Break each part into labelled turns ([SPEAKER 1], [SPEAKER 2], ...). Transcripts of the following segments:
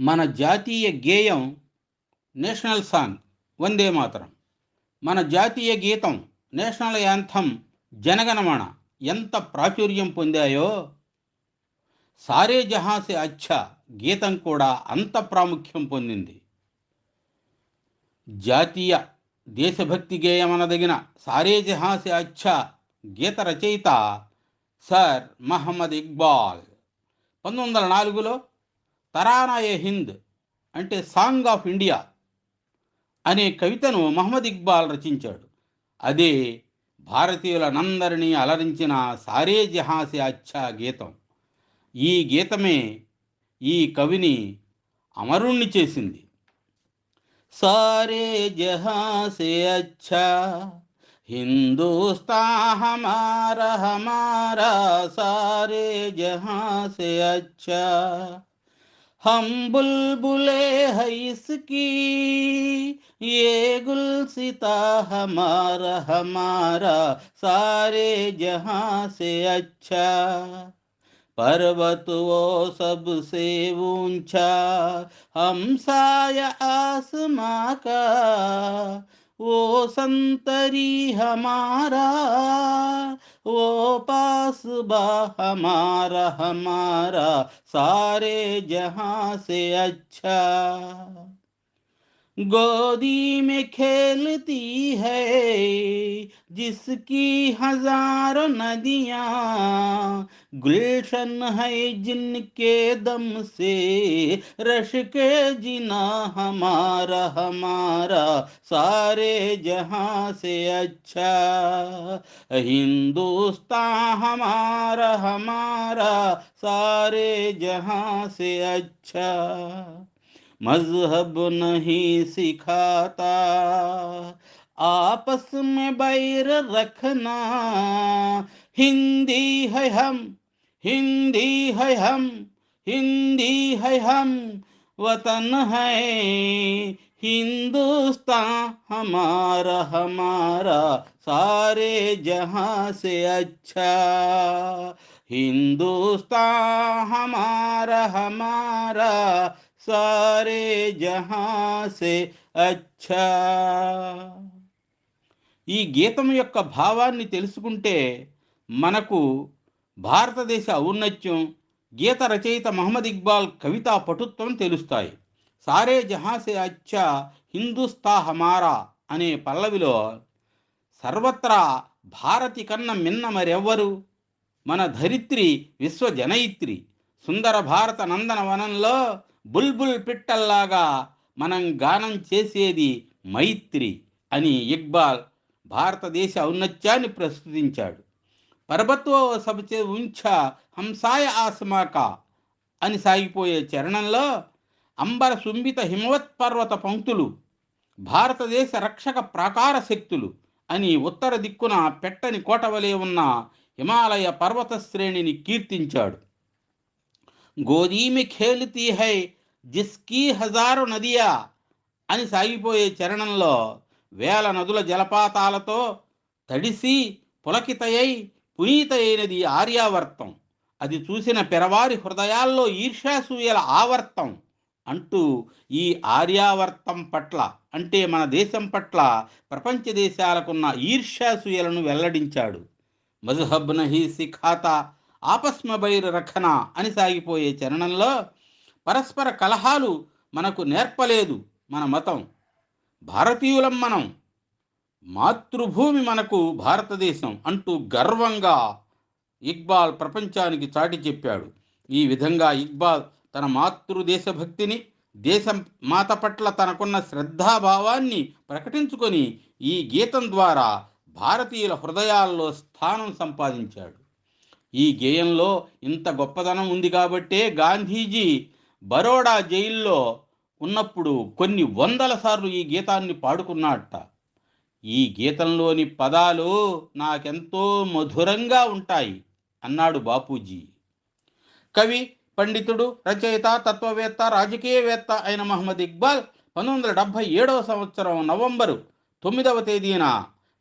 [SPEAKER 1] మన జాతీయ గేయం నేషనల్ సాంగ్ వందే మాతరం. మన జాతీయ గీతం నేషనల్ యాంథం జనగణమన ఎంత ప్రాచుర్యం పొందాయో. సారే జహాసే అచ్చా గీతం కూడా అంత ప్రాముఖ్యం పొందింది. జాతీయ దేశభక్తి గేయం అనదగిన సారే జహాసే అచ్చా గీత రచయిత సర్ మహమ్మద్ ఇక్బాల్. పంతొమ్మిది వందల నాలుగులో తరానాయ హింద్ అంటే సాంగ్ ఆఫ్ ఇండియా అనే కవితను మహమ్మద్ ఇక్బాల్ రచించాడు అదే భారతీయులనందరినీ అలరించిన సారే జహాసే అచ్చా గీతం ఈ గీతమే ఈ కవిని అమరుణ్ణి చేసింది సారే జహాసే అచ్చా हिंदुस्तान हमारा हमारा सारे जहां से अच्छा हम बुलबुले है इसकी, ये गुलसिता हमारा हमारा सारे जहाँ से अच्छा। पर्वत वो सबसे ऊँचा, हम साया आसमां का वो संतरी हमारा वो पासबा हमारा हमारा सारे जहाँ से अच्छा। गोदी में खेलती है, जिसकी हज़ारों नदियाँ गुलशन है जिनके दम से। रश के जिना हमारा हमारा सारे जहाँ से अच्छा। हिंदुस्तान हमारा हमारा सारे जहाँ से अच्छा। मज़हब नहीं सिखाता। आपस में बैर रखना, हिंदी है हम, हिंदी है हम, हिंदी है हम, वतन है हिंदुस्तान हमारा हमारा, सारे जहाँ से अच्छा। हिंदुस्तान हमारा हमारा सारे जहां से अच्छा ఈ గీతం యొక్క భావాన్ని తెలుసుకుంటే మనకు భారతదేశ ఔన్నత్యం గీత రచయిత మహమ్మద్ ఇక్బాల్ కవితా పటుత్వం తెలుస్తాయి సారే జహాసే అచ్చా హిందుస్తా హమారా అనే పల్లవిలో సర్వత్రా భారతి కన్న మిన్న మరెవ్వరు మన ధరిత్రి విశ్వజనయిత్రి సుందర భారత నందనవనంలో బుల్బుల్ పిట్టల్లాగా మనం గానం చేసేది మైత్రి అని ఇక్బాల్ భారతదేశ ఔన్నత్యాన్ని ప్రస్తుతించాడు. పర్వత్వ సబచే ఉంచ హంసాయ ఆసమాక అని సాగిపోయే చరణంలో అంబర సుంబిత హిమవత్ పర్వత పంక్తులు భారతదేశ రక్షక ప్రాకార శక్తులు అని ఉత్తర దిక్కున పెట్టని కోటవలే ఉన్న హిమాలయ పర్వత శ్రేణిని కీర్తించాడు. గోదీమి ఖేలుతీ హై జిస్కీ హజారు నదియా అని సాగిపోయే చరణంలో వేల నదుల జలపాతాలతో తడిసి పులకితయై పునీతయైనది ఆర్యావర్తం. అది చూసిన పెరవారి హృదయాల్లో ఈర్ష్యాసూయల ఆవర్తం అంటూ ఈ ఆర్యావర్తం పట్ల అంటే మన దేశం పట్ల ప్రపంచ దేశాలకున్న ఈర్ష్యాసూయలను వెల్లడించాడు. మజహబ్ నహీ సిఖాత ఆపస్మ బైర్ రఖనా అని సాగిపోయే చరణంలో పరస్పర కలహాలు మనకు నేర్పలేదు మన మతం. భారతీయులం మనం. మాతృభూమి మనకు భారతదేశం అంటూ గర్వంగా ఇక్బాల్ ప్రపంచానికి చాటి చెప్పాడు. ఈ విధంగా ఇక్బాల్ తన మాతృదేశభక్తిని దేశం మాత పట్ల తనకున్న శ్రద్ధాభావాన్ని ప్రకటించుకొని ఈ గీతం ద్వారా భారతీయుల హృదయాల్లో స్థానం సంపాదించాడు. ఈ గేయంలో ఇంత గొప్పదనం ఉంది కాబట్టే గాంధీజీ బరోడా జైల్లో ఉన్నప్పుడు కొన్ని వందల సార్లు ఈ గీతాన్ని పాడుకున్నట్ట ఈ గీతంలోని పదాలు నాకెంతో మధురంగా ఉంటాయి అన్నాడు బాపూజీ. కవి పండితుడు రచయిత తత్వవేత్త రాజకీయవేత్త అయిన మహమ్మద్ ఇక్బాల్ పంతొమ్మిది వందల డెబ్భై ఏడవ సంవత్సరం నవంబరు తొమ్మిదవ తేదీన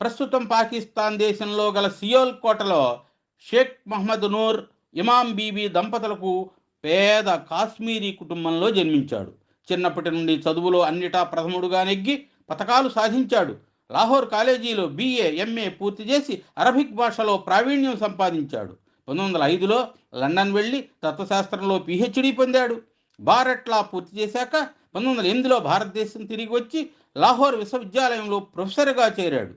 [SPEAKER 1] ప్రస్తుతం పాకిస్తాన్ దేశంలో గల సియోల్ కోటలో షేక్ మహమ్మద్ నూర్ ఇమాం బీబీ దంపతులకు పేద కాశ్మీరీ కుటుంబంలో జన్మించాడు. చిన్నప్పటి నుండి చదువులో అన్నిటా ప్రథముడుగా నెగ్గి పథకాలు సాధించాడు. లాహోర్ కాలేజీలో బీఏ ఎంఏ పూర్తి చేసి అరబిక్ భాషలో ప్రావీణ్యం సంపాదించాడు. పంతొమ్మిది వందల ఐదులో లండన్ వెళ్ళి తత్వశాస్త్రంలో పిహెచ్డి పొందాడు. బారెట్లా పూర్తి చేశాక పంతొమ్మిది వందల ఎనిమిదిలో భారతదేశం తిరిగి వచ్చి లాహోర్ విశ్వవిద్యాలయంలో ప్రొఫెసర్గా చేరాడు.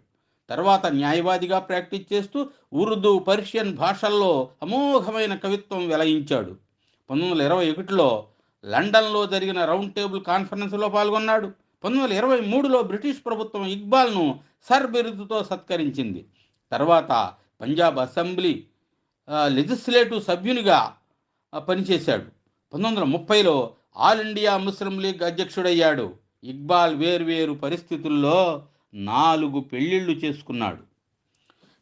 [SPEAKER 1] తర్వాత న్యాయవాదిగా ప్రాక్టీస్ చేస్తూ ఉర్దూ పర్షియన్ భాషల్లో అమోఘమైన కవిత్వం వెలయించాడు. పంతొమ్మిది వందల ఇరవై ఒకటిలో లండన్లో జరిగిన రౌండ్ టేబుల్ కాన్ఫరెన్స్లో పాల్గొన్నాడు. పంతొమ్మిది వందల ఇరవై మూడులో బ్రిటిష్ ప్రభుత్వం ఇక్బాల్ను సర్ బిరుదుతో సత్కరించింది. తర్వాత పంజాబ్ అసెంబ్లీ లెజిస్లేటివ్ సభ్యునిగా పనిచేశాడు. పంతొమ్మిది వందల ముప్పైలో ఆల్ ఇండియా ముస్లిం లీగ్ అధ్యక్షుడయ్యాడు. ఇక్బాల్ వేర్వేరు పరిస్థితుల్లో నాలుగు పెళ్ళిళ్ళు చేసుకున్నాడు.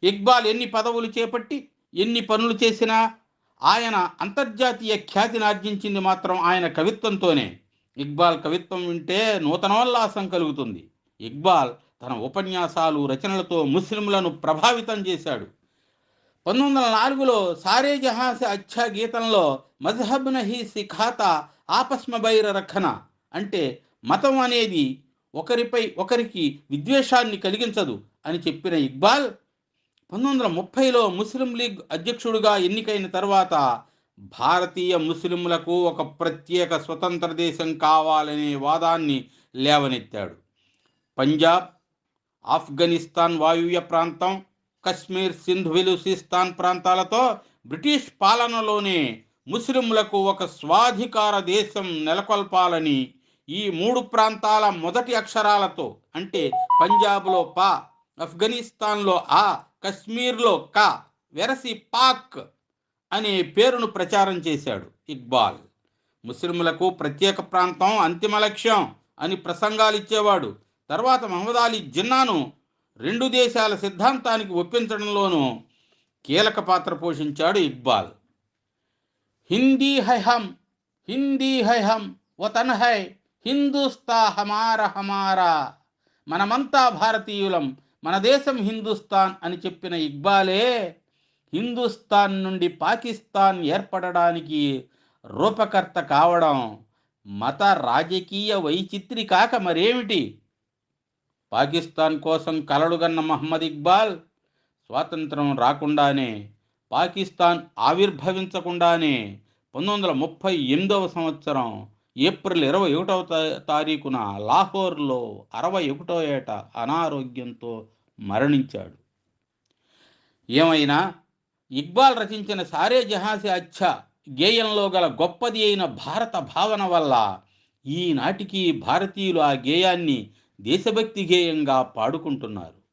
[SPEAKER 1] ఇక్బాల్ ఎన్ని పదవులు చేపట్టి ఎన్ని పనులు చేసినా ఆయన అంతర్జాతీయ ఖ్యాతిని ఆర్జించింది మాత్రం ఆయన కవిత్వంతోనే. ఇక్బాల్ కవిత్వం వింటే నూతనోల్లాసం కలుగుతుంది. ఇక్బాల్ తన ఉపన్యాసాలు రచనలతో ముస్లింలను ప్రభావితం చేశాడు. పంతొమ్మిది వందల నాలుగులో సారే జహాసే అచ్చా గీతంలో మజహబ్ నహి సిఖాత ఆపస్మ బైర రఖన అంటే మతం అనేది ఒకరిపై ఒకరికి విద్వేషాన్ని కలిగించదు అని చెప్పిన ఇక్బాల్ పంతొమ్మిది వందల ముప్పైలో ముస్లిం లీగ్ అధ్యక్షుడిగా ఎన్నికైన తర్వాత భారతీయ ముస్లింలకు ఒక ప్రత్యేక స్వతంత్ర దేశం కావాలనే వాదాన్ని లేవనెత్తాడు. పంజాబ్ ఆఫ్ఘనిస్తాన్ వాయువ్య ప్రాంతం కశ్మీర్ సింధ్ వెలుసిస్తాన్ ప్రాంతాలతో బ్రిటిష్ పాలనలోనే ముస్లింలకు ఒక స్వాధికార దేశం నెలకొల్పాలని ఈ మూడు ప్రాంతాల మొదటి అక్షరాలతో అంటే పంజాబ్లో పా ఆఫ్ఘనిస్తాన్లో ఆ కశ్మీర్లో కా వెరసి పాక్ అనే పేరును ప్రచారం చేశాడు ఇక్బాల్. ముస్లింలకు ప్రత్యేక ప్రాంతం అంతిమ లక్ష్యం అని ప్రసంగాలు ఇచ్చేవాడు. తర్వాత మహమ్మద్ అలీ జిన్నాను రెండు దేశాల సిద్ధాంతానికి ఒప్పించడంలోనూ కీలక పాత్ర పోషించాడు ఇక్బాల్. హిందీ హై హమ్ హిందీ హై హమ్ వతన్ హై హిందుస్తా హమార హమారా మనమంతా భారతీయులం మన దేశం హిందుస్థాన్ అని చెప్పిన ఇక్బాలే హిందుస్థాన్ నుండి పాకిస్తాన్ ఏర్పడడానికి రూపకర్త కావడం మత రాజకీయ వైచిత్రి కాక మరేమిటి? పాకిస్తాన్ కోసం కలలుగన్న మహమ్మద్ ఇక్బాల్ స్వాతంత్రం రాకుండానే పాకిస్తాన్ ఆవిర్భవించకుండానే పంతొమ్మిది వందల ముప్పై ఎనిమిదవ సంవత్సరం ఏప్రిల్ ఇరవై ఒకటవ తారీఖున లాహోర్లో అరవై ఒకటో ఏట అనారోగ్యంతో మరణించాడు. ఏమైనా ఇక్బాల్ రచించిన సారే జహాసే అచ్చ గేయంలో గల గొప్పది అయిన భారత భావన వల్ల ఈనాటికి భారతీయులు ఆ గేయాన్ని దేశభక్తి గేయంగా పాడుకుంటున్నారు.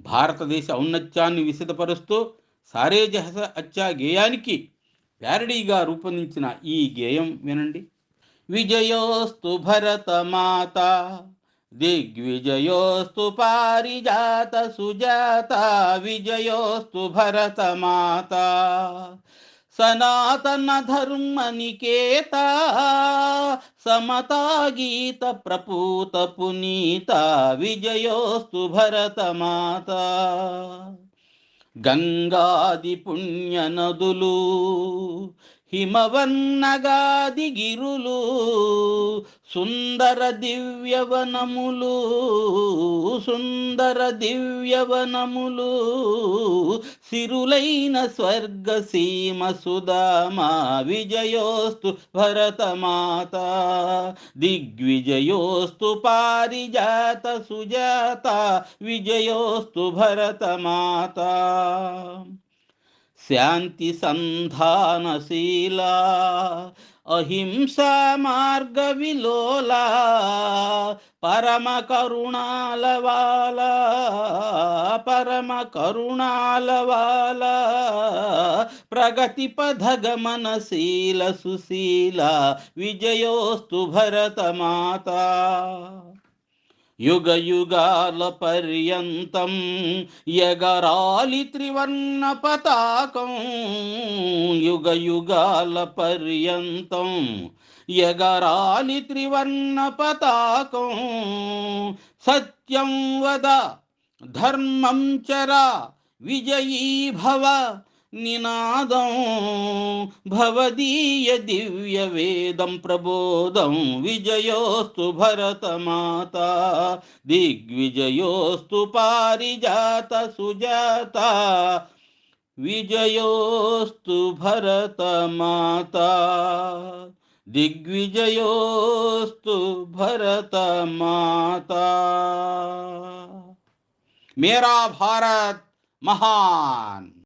[SPEAKER 1] భారతదేశ ఔన్నత్యాన్ని విశదపరుస్తూ సారే జహస అచ్చా గేయానికి ప్యారడీగా రూపొందించిన ఈ గేయం వినండి. విజయోస్తు భరత మాత దిగ్విజయోస్తు పారిజాత సుజాత విజయోస్తు భరత మాత సనాతన ధర్మ నికేత సమతా గీత ప్రపూత పునీత విజయోస్తు భరత మాత గంగాది పుణ్య నదులు హిమవన్నగాదిగిరులు సుందర దివ్యవనములు సుందర దివ్యవనములు సిరులైన స్వర్గ సీమ సుధామా విజయోస్తు భరతమాత దిగ్విజయోస్తు పారిజాత సుజాత విజయోస్తు భరతమాత. శాంతి సంధానశీల అహింసా మార్గ విలోల పరమ కరుణాలవాల పరమ కరుణాలవాల ప్రగతి పథగమనశీల సుశీల విజయోస్తు భరతమాత యుగ యుగాల పర్యంతం ఎగరాలి త్రివర్ణ పతాకం యుగ యుగాల పర్యంతం ఎగరాలి త్రివర్ణ పతాకం సత్యం వద ధర్మం చర విజయీ భవ निनादं भवदीयदिव्यवेदं प्रबोधं विजयोस्तु भरतमाता दिग्विजयोस्तु पारिजातसुजाता विजयोस्तु भरतमाता दिग्विजयोस्तु भरतमाता। मेरा भारत महान।